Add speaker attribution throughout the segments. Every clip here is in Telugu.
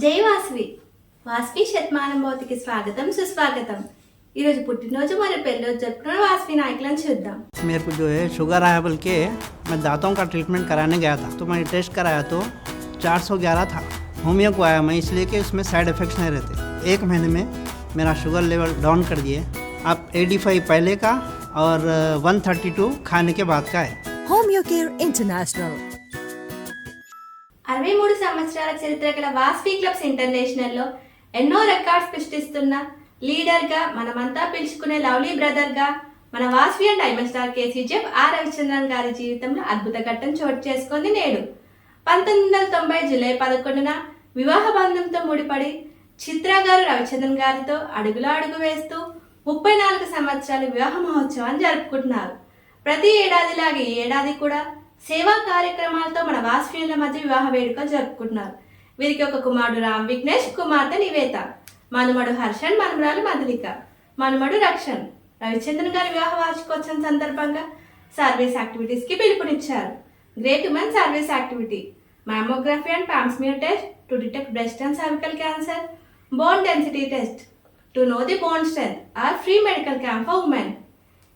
Speaker 1: జై వాసవి వాసవి శతమానం భౌతికి స్వాగతం సుస్వాగతం ఈరోజు పుట్టినరోజు మరియు పెళ్ళిరోజు జరుపుకున్న వాసవి నాయకులను చూద్దాం
Speaker 2: मेरे को जो है शुगर आया बोल के मैं दांतों का ट्रीटमेंट कराने गया था तो मैंने टेस्ट कराया तो 411 था होमियो को आया मैं इसलिए कि उसमें साइड इफ़ेक्ट्स नहीं रहते एक महीने में मेरा शुगर लेवल डाउन कर दिए अब 85 पहले का और अ, 132 खाने के बाद का है
Speaker 3: Homeo Care International.
Speaker 1: అరవై మూడు సంవత్సరాల చరిత్ర గల వాసవి క్లబ్స్ ఇంటర్నేషనల్లో ఎన్నో రికార్డ్స్ సృష్టిస్తున్న లీడర్గా మనమంతా పిలుచుకునే లవ్లీ బ్రదర్గా మన Vasvi and diamond star KC Jeff R Ravichandran garu జీవితంలో అద్భుత ఘట్టం చోటు చేసుకుంది నేడు. పంతొమ్మిది వందల తొంభై జూలై పదకొండున వివాహ బంధంతో ముడిపడి చిత్ర గారు రవిచంద్రన్ గారితో అడుగులో అడుగు వేస్తూ ముప్పై నాలుగు సంవత్సరాల వివాహ మహోత్సవాన్ని జరుపుకుంటున్నారు. ప్రతి ఏడాదిలాగే ఈ ఏడాది కూడా సేవా కార్యక్రమాలతో మన వాస్ఫీయుల మధ్య వివాహ వేడుక జరుపుకుంటున్నారు. వీరికి ఒక కుమారుడు రామ్ విఘ్నేష్ కుమార్తె నివేత. మనుమడు హర్షన్ మనుమరాలు మధులిక. మనుమడు రక్షణ్. రవిచంద్రన్ గారి వివాహ వార్షికోత్సవం సందర్భంగా సర్వీస్ యాక్టివిటీస్కి పిలుపునిచ్చారు. Great women service activity. Mammography and pap smear test to detect breast and cervical cancer bone density test to know the bone strength or free medical camp for women.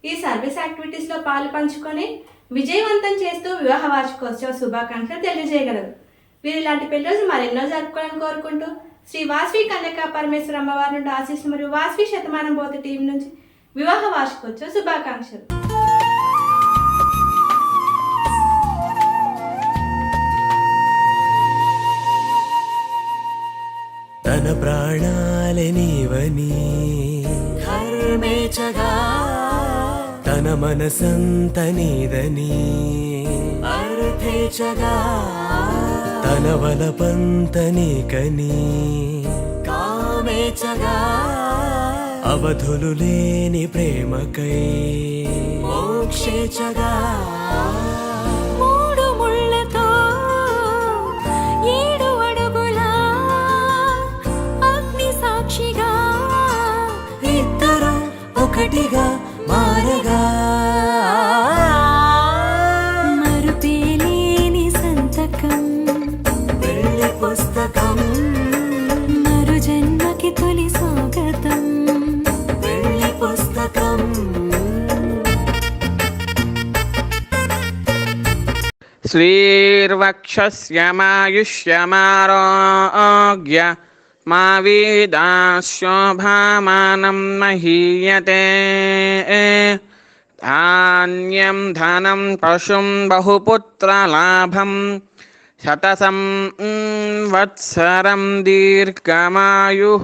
Speaker 1: ఈ సర్వీస్ యాక్టివిటీస్లో పాలు పంచుకొని విజయవంతం చేస్తూ వివాహ వార్షికోత్సవ శుభాకాంక్షలు తెలియజేయగలరు. వీరు ఇలాంటి పెళ్ళి రోజు మరెన్నో జరుపుకోవాలని కోరుకుంటూ శ్రీ వాసవి కన్యకా పరమేశ్వర అమ్మవారి నుండి ఆశీస్సులు మరియు వాసవి శతమానం బోధ టీం నుంచి వివాహ వార్షికోత్సవ శుభాకాంక్షలు.
Speaker 4: తన ప్రాణాలే నీవని. ధర్మేచగా తన మనసంత నీదని. తన వలపంత నీకని. అవధులు లేని ప్రేమకై. మోక్షేచగా
Speaker 5: श्रीर्वक्षस्यमायुष्यमारोग्य मा वेदाशोभामानं महीयते। धान्यं धनं पशुं बहुपुत्रलाभं शतसं वत्सरं दीर्घमायुः।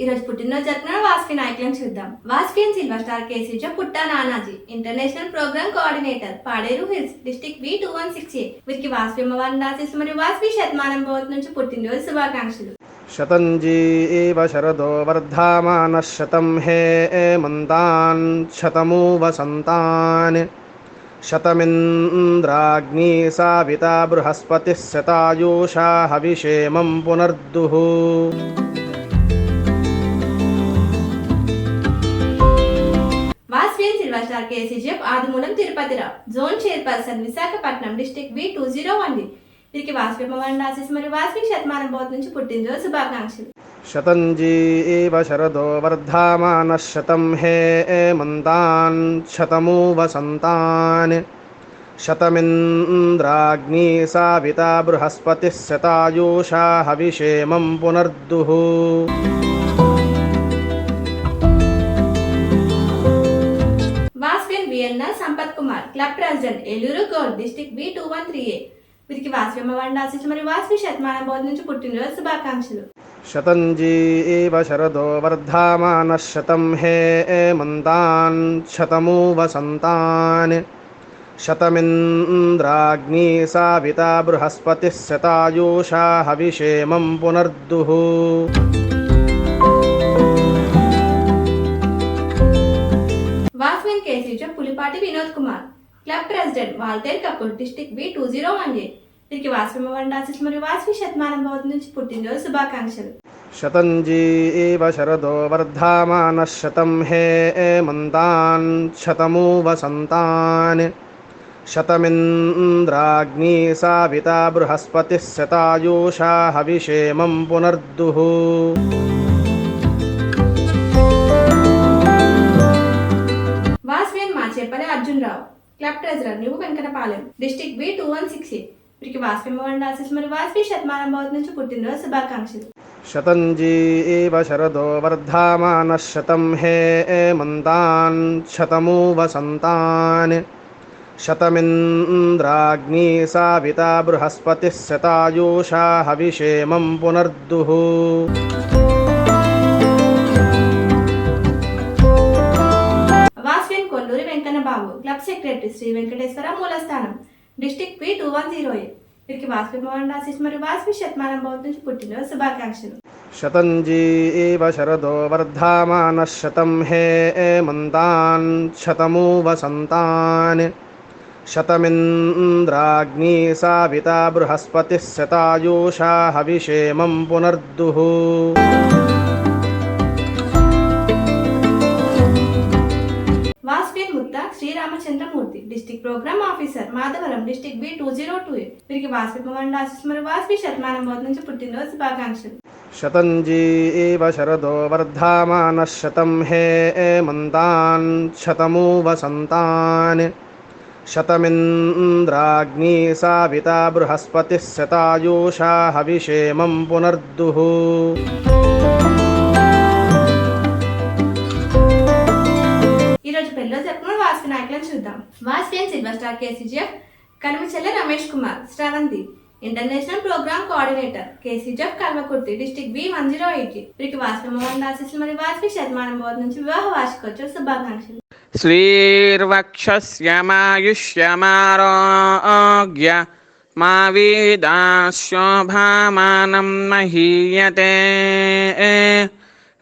Speaker 1: ఈరోజు పుట్టినరోజు జరుపుకున్న వాసవి నాయకులను చూద్దాం Vasavi and silver star కేసీజ Putta Nanaji international program coordinator Paderu hills district V two one six A వీరికి వాసవి అమ్మవారిని ఆశీస్సు మరియు వాసవి శతమానం భవత్ నుంచి పుట్టినరోజు శుభాకాంక్షలు
Speaker 6: शतञ्जी एव शरदो वर्धामानः शतं हे एमन्तान् शतमु वसन्तान् शतमिन्द्राग्नी साविता बृहस्पतिः शतायुषा हविषेमं पुनर्दुः
Speaker 1: silver KCGF Adimulam Tirupatirao zone chairperson Visakhapatnam district V two zero one D వీరికి వాస్పిమవాణి ఆశీస్ మరియు వాస్మిక్ శతమానం బోధ నుంచి పుట్టినరోజు శుభాకాంక్షలు
Speaker 6: శతంజీ ఏవ శరదో వర్ధమాన శతం హే మంతాన్ శతమూ వసంతాన్ శతమింద్రాగ్ని సావిత బృహస్పతి శతాయూషా హవిషేమం
Speaker 1: పునర్దుః PNR Sampath Kumar. Club president Eluru gourd district B two one three A. వీరికి వాస్వమ్మ వండి ఆశించి మరియు వాస్వి శతమానం బోధ నుంచి పుట్టినరోజు శుభాకాంక్షలు.
Speaker 6: శతంజీ శరదో వర్ధమాన శతం హే మంతాన్ శతమూ వసంతాన్ శతమింద్రాగ్ని సావిత బృహస్పతి శతాయూషా
Speaker 1: హవిషేమం పునర్దుః. కేసీజో Pulipati Vinod Kumar. Club president Waltair Kapoor district B two zero one eight వీరికి వాస్వి వన్ ఆశీస్ మరియు వాస్వి శతమానం భవతి నుంచి పుట్టినరోజు శుభాకాంక్షలు.
Speaker 6: శతంజీ శరదో వర్ధమాన శతం హే మంతాన్ శతమూ వసంతాన్ శతమింద్రాగ్ని సావిత
Speaker 1: బృహస్పతిः శతాయూషా హవిషేమం పునర్దుః. club treasurer new Venkatapalem district B two one six eight వీరికి వాస్వి వండాసిస్ మరియు వాస్వి శతమానం భవతి నుంచి పుట్టినరోజు శుభాకాంక్షలు
Speaker 6: शतञ्जीव शरदो वर्धामानः शतं हे मन्तान् शतमु वसन्तान् शतमिन्द्राग्नी साविता बृहस्पतिः शतायुषा हविषेमं पुनर्दुः
Speaker 1: sub secretary Shri Venkateswara Mulasthanam district P two one zero eight వీరికి వాస్పి భవన్ మరియు వాస్పి శతమానం భవన్ నుంచి పుట్టిన శుభాకాంక్షలు.
Speaker 6: శతంజీ శరదో వర్ధమాన శతం హే మంతాన్ శతమూ వసంతాన్ శతమింద్రాగ్ని సావిత బృహస్పతిः శతాయూషా
Speaker 1: హవిషేమం పునర్దుః. Ramachandramurthy district programme officer Madhavaram district B two zero two eight వీరికి వాస్పి పవన్ ఆశీస్ మరియు బోధ నుంచి పుట్టినరోజు శుభాకాంక్షలు.
Speaker 6: శతంజీ శరదో వర్ధమాన శతం హే మంతాన్ శతమూ వసంతాన్ శతమింద్రాగ్ని సావిత బృహస్పతిः శతాయూషా
Speaker 1: హవిషేమం పునర్దుః. ఈరోజు చెప్పుకున్న వాసి నాయకులను చూద్దాం. Vasavi and silver star KCGF Kanimichella Ramesh Kumar Sravanthi. International programme coordinator KCGF Kalwakurthy district B one zero eight వీరికి వాస్పి మోహన్ ఆశీస్సులు మరియు వాస్పి శతమానం బోధ నుంచి వివాహ వార్షికోత్సవ శుభాకాంక్షలు.
Speaker 5: శ్రీర్వక్షమాయుష్యమారోగ్య మా వీదాశోభామానం మహీయతే.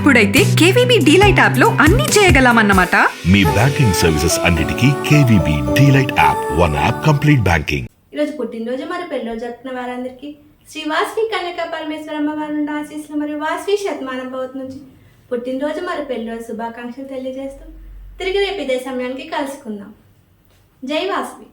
Speaker 7: అప్పుడైతే కేవీబీ డీలైట్ యాప్లో అన్ని చేయగలమన్నమాట.
Speaker 8: మీ బ్యాంకింగ్ సర్వీసెస్ అన్నిటికీ KVB delight app one app complete banking.
Speaker 1: ఈరోజు పుట్టినరోజు మరియు పెళ్ళిరోజు జరుపుకున్న వారందరికీ శ్రీ వాస్వి కన్యక పరమేశ్వరమ్మ వారి నుండి ఆశీస్సులు మరియు వాస్వి శతమానం భవతి నుంచి పుట్టినరోజు మరియు పెళ్ళిరోజు శుభాకాంక్షలు తెలియజేస్తూ తిరిగి రేపు ఇదే సమయానికి కలుసుకుందాం. జై వాస్వి.